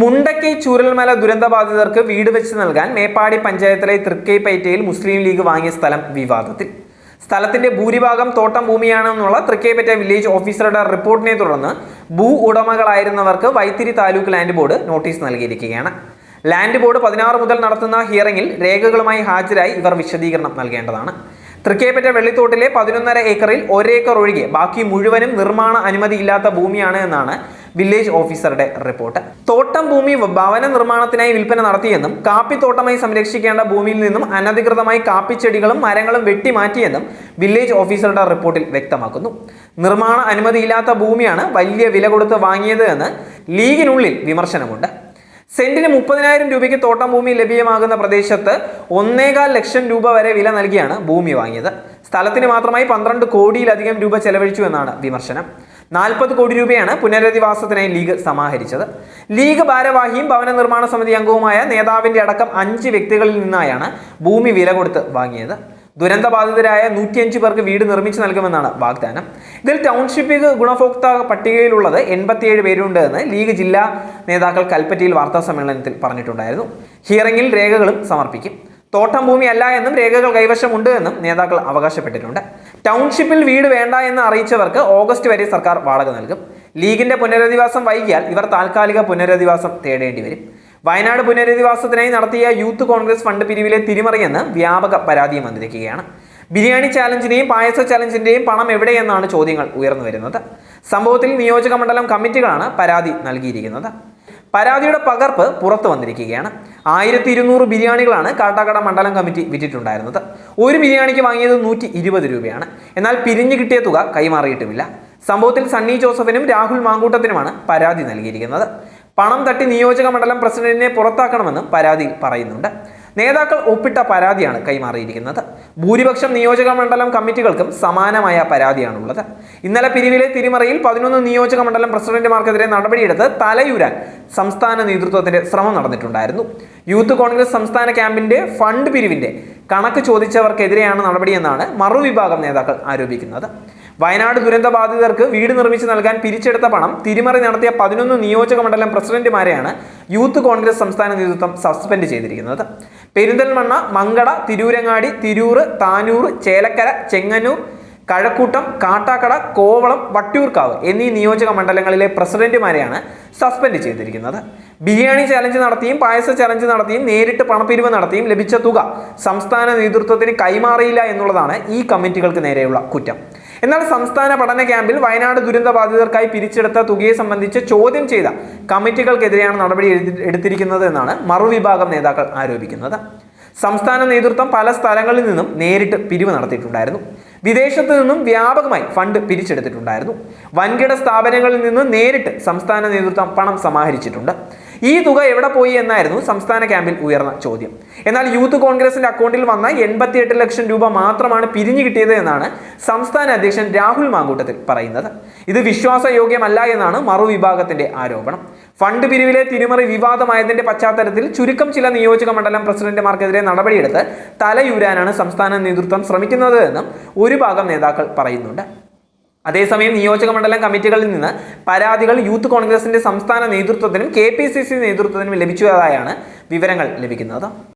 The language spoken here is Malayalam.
മുണ്ടക്കൈ ചൂരൽമല ദുരന്തബാധിതർക്ക് വീട് വെച്ച് നൽകാൻ മേപ്പാടി പഞ്ചായത്തിലെ തൃക്കൈപ്പേറ്റയിൽ മുസ്ലിം ലീഗ് വാങ്ങിയ സ്ഥലം വിവാദത്തിൽ. സ്ഥലത്തിന്റെ ഭൂരിഭാഗം തോട്ടം ഭൂമിയാണെന്നുള്ള തൃക്കൈപ്പറ്റ വില്ലേജ് ഓഫീസറുടെ റിപ്പോർട്ടിനെ തുടർന്ന് ഭൂ ഉടമകളായിരുന്നവർക്ക് Vythiri taluk land board notice നൽകിയിരിക്കുകയാണ്. ലാൻഡ് ബോർഡ് പതിനാറ് മുതൽ നടത്തുന്ന ഹിയറിംഗിൽ രേഖകളുമായി ഹാജരായി ഇവർ വിശദീകരണം നൽകേണ്ടതാണ്. തൃക്കേപ്പറ്റ വെള്ളിത്തോട്ടിലെ പതിനൊന്നര ഏക്കറിൽ ഒരേക്കർ ഒഴികെ ബാക്കി മുഴുവനും നിർമ്മാണ അനുമതിയില്ലാത്ത ഭൂമിയാണ് എന്നാണ് വില്ലേജ് ഓഫീസറുടെ റിപ്പോർട്ട്. തോട്ടം ഭൂമി ഭവന നിർമ്മാണത്തിനായി വിൽപ്പന നടത്തിയെന്നും കാപ്പിത്തോട്ടമായി സംരക്ഷിക്കേണ്ട ഭൂമിയിൽ നിന്നും അനധികൃതമായി കാപ്പിച്ചെടികളും മരങ്ങളും വെട്ടിമാറ്റിയെന്നും വില്ലേജ് ഓഫീസറുടെ റിപ്പോർട്ടിൽ വ്യക്തമാക്കുന്നു. നിർമ്മാണ അനുമതിയില്ലാത്ത ഭൂമിയാണ് വലിയ വില കൊടുത്ത് വാങ്ങിയത് എന്ന് ലീഗിനുള്ളിൽ വിമർശനമുണ്ട്. സെന്റിന് മുപ്പതിനായിരം രൂപയ്ക്ക് തോട്ടം ഭൂമി ലഭ്യമാകുന്ന പ്രദേശത്ത് ഒന്നേകാൽ ലക്ഷം രൂപ വരെ വില നൽകിയാണ് ഭൂമി വാങ്ങിയത്. സ്ഥലത്തിന് മാത്രമായി പന്ത്രണ്ട് കോടിയിലധികം രൂപ ചെലവഴിച്ചു എന്നാണ് വിമർശനം. നാൽപ്പത് കോടി രൂപയാണ് പുനരധിവാസത്തിനായി ലീഗ് സമാഹരിച്ചത്. ലീഗ് ഭാരവാഹിയും ഭവന നിർമ്മാണ സമിതി അംഗവുമായ നേതാവിന്റെ അടക്കം അഞ്ച് വ്യക്തികളിൽ നിന്നായാണ് ഭൂമി വില കൊടുത്ത് വാങ്ങിയത്. ദുരന്തബാധിതരായ നൂറ്റിയഞ്ച് പേർക്ക് വീട് നിർമ്മിച്ചു നൽകുമെന്നാണ് വാഗ്ദാനം. ഇതിൽ ടൗൺഷിപ്പ് ഗുണഭോക്താ പട്ടികയിലുള്ളത് എൺപത്തിയേഴ് പേരുണ്ട് എന്ന് ലീഗ് ജില്ലാ നേതാക്കൾ കൽപ്പറ്റയിൽ വാർത്താ സമ്മേളനത്തിൽ പറഞ്ഞിട്ടുണ്ടായിരുന്നു. ഹിയറിംഗിൽ രേഖകളും സമർപ്പിക്കും. തോട്ടം ഭൂമിയല്ല എന്നും രേഖകൾ കൈവശമുണ്ട് എന്നും നേതാക്കൾ അവകാശപ്പെട്ടിട്ടുണ്ട്. ടൗൺഷിപ്പിൽ വീട് വേണ്ട എന്ന് അറിയിച്ചവർക്ക് ഓഗസ്റ്റ് വരെ സർക്കാർ വാടക നൽകും. ലീഗിന്റെ പുനരധിവാസം വൈകിയാൽ ഇവർ താൽക്കാലിക പുനരധിവാസം തേടേണ്ടി വരും. വയനാട് പുനരധിവാസത്തിനായി നടത്തിയ യൂത്ത് കോൺഗ്രസ് ഫണ്ട് പിരിവിലെ തിരിമറിയെന്ന് വ്യാപക പരാതിയും വന്നിരിക്കുകയാണ്. ബിരിയാണി ചാലഞ്ചിന്റെയും പായസ ചാലഞ്ചിന്റെയും പണം എവിടെയെന്നാണ് ചോദ്യങ്ങൾ ഉയർന്നു വരുന്നത്. സംഭവത്തിൽ നിയോജക മണ്ഡലം കമ്മിറ്റികളാണ് പരാതി നൽകിയിരിക്കുന്നത്. പരാതിയുടെ പകർപ്പ് പുറത്തു വന്നിരിക്കുകയാണ്. ആയിരത്തി ഇരുന്നൂറ് ബിരിയാണികളാണ് കാട്ടാക്കട മണ്ഡലം കമ്മിറ്റി വിറ്റിട്ടുണ്ടായിരുന്നത്. ഒരു ബിരിയാണിക്ക് വാങ്ങിയത് നൂറ്റി ഇരുപത് രൂപയാണ്. എന്നാൽ പിരിഞ്ഞു കിട്ടിയ തുക കൈമാറിയിട്ടുമില്ല. സംഭവത്തിൽ സണ്ണി ജോസഫിനും രാഹുൽ മാങ്കൂട്ടത്തിനുമാണ് പരാതി നൽകിയിരിക്കുന്നത്. പണം തട്ടി നിയോജക മണ്ഡലം പ്രസിഡന്റിനെ പുറത്താക്കണമെന്നും പരാതിയിൽ പറയുന്നുണ്ട്. നേതാക്കൾ ഒപ്പിട്ട പരാതിയാണ് കൈമാറിയിരിക്കുന്നത്. ഭൂരിപക്ഷം നിയോജക മണ്ഡലം കമ്മിറ്റികൾക്കും സമാനമായ പരാതിയാണുള്ളത്. ഇന്നലെ പിരിവിലെ തിരിമറിയിൽ പതിനൊന്ന് നിയോജക മണ്ഡലം പ്രസിഡന്റുമാർക്കെതിരെ നടപടിയെടുത്ത് തലയൂരാൻ സംസ്ഥാന നേതൃത്വത്തിന്റെ ശ്രമം നടന്നിട്ടുണ്ടായിരുന്നു. യൂത്ത് കോൺഗ്രസ് സംസ്ഥാന ക്യാമ്പിന്റെ ഫണ്ട് പിരിവിന്റെ കണക്ക് ചോദിച്ചവർക്കെതിരെയാണ് നടപടിയെന്നാണ് മറുവിഭാഗം നേതാക്കൾ ആരോപിക്കുന്നത്. വയനാട് ദുരന്ത ബാധിതർക്ക് വീട് നിർമ്മിച്ച് നൽകാൻ പിരിച്ചെടുത്ത പണം തിരിമറി നടത്തിയ പതിനൊന്ന് നിയോജക മണ്ഡലം പ്രസിഡന്റുമാരെയാണ് യൂത്ത് കോൺഗ്രസ് സംസ്ഥാന നേതൃത്വം സസ്പെൻഡ് ചെയ്തിരിക്കുന്നത്. പെരിന്തൽമണ്ണ മങ്കട തിരൂരങ്ങാടി തിരൂർ താനൂർ ചേലക്കര ചെങ്ങന്നൂർ കഴക്കൂട്ടം കാട്ടാക്കട കോവളം വട്ടിയൂർക്കാവ് എന്നീ നിയോജക മണ്ഡലങ്ങളിലെ പ്രസിഡന്റുമാരെയാണ് സസ്പെൻഡ് ചെയ്തിരിക്കുന്നത്. ബിരിയാണി ചലഞ്ച് നടത്തിയും പായസ ചലഞ്ച് നടത്തിയും നേരിട്ട് പണപ്പിരിവ് നടത്തിയും ലഭിച്ച തുക സംസ്ഥാന നേതൃത്വത്തിന് കൈമാറിയില്ല എന്നുള്ളതാണ് ഈ കമ്മിറ്റികൾക്ക് നേരെയുള്ള കുറ്റം. എന്നാൽ സംസ്ഥാന പഠന ക്യാമ്പിൽ വയനാട് ദുരന്ത ബാധിതർക്കായി പിരിച്ചെടുത്ത തുകയെ സംബന്ധിച്ച് ചോദ്യം ചെയ്ത കമ്മിറ്റികൾക്കെതിരെയാണ് നടപടി എടുത്തി- എടുത്തിരിക്കുന്നത് എന്നാണ് മറുവിഭാഗം നേതാക്കൾ ആരോപിക്കുന്നത്. സംസ്ഥാന നേതൃത്വം പല സ്ഥലങ്ങളിൽ നിന്നും നേരിട്ട് പിരിവ് നടത്തിയിട്ടുണ്ടായിരുന്നു. വിദേശത്ത് നിന്നും വ്യാപകമായി ഫണ്ട് പിരിച്ചെടുത്തിട്ടുണ്ടായിരുന്നു. വൻകിട സ്ഥാപനങ്ങളിൽ നിന്ന് നേരിട്ട് സംസ്ഥാന നേതൃത്വം പണം സമാഹരിച്ചിട്ടുണ്ട്. ഈ തുക എവിടെ പോയി എന്നായിരുന്നു സംസ്ഥാന ക്യാമ്പിൽ ഉയർന്ന ചോദ്യം. എന്നാൽ യൂത്ത് കോൺഗ്രസിന്റെ അക്കൗണ്ടിൽ വന്ന എൺപത്തിയെട്ട് ലക്ഷം രൂപ മാത്രമാണ് പിരിഞ്ഞു കിട്ടിയത് എന്നാണ് സംസ്ഥാന അധ്യക്ഷൻ രാഹുൽ മാങ്കൂട്ടത്തിൽ പറയുന്നത്. ഇത് വിശ്വാസയോഗ്യമല്ല എന്നാണ് മറുവിഭാഗത്തിന്റെ ആരോപണം. ഫണ്ട് പിരിവിലെ തിരിമറി വിവാദമായതിന്റെ പശ്ചാത്തലത്തിൽ ചുരുക്കം ചില നിയോജക മണ്ഡലം പ്രസിഡന്റുമാർക്കെതിരെ നടപടിയെടുത്ത് തലയൂരാനാണ് സംസ്ഥാന നേതൃത്വം ശ്രമിക്കുന്നത് എന്നും ഒരു ഭാഗം നേതാക്കൾ പറയുന്നുണ്ട്. അതേസമയം നിയോജക മണ്ഡലം കമ്മിറ്റികളിൽ നിന്ന് പരാതികൾ യൂത്ത് കോൺഗ്രസിന്റെ സംസ്ഥാന നേതൃത്വത്തിനും കെ നേതൃത്വത്തിനും ലഭിച്ചതായാണ് വിവരങ്ങൾ ലഭിക്കുന്നത്.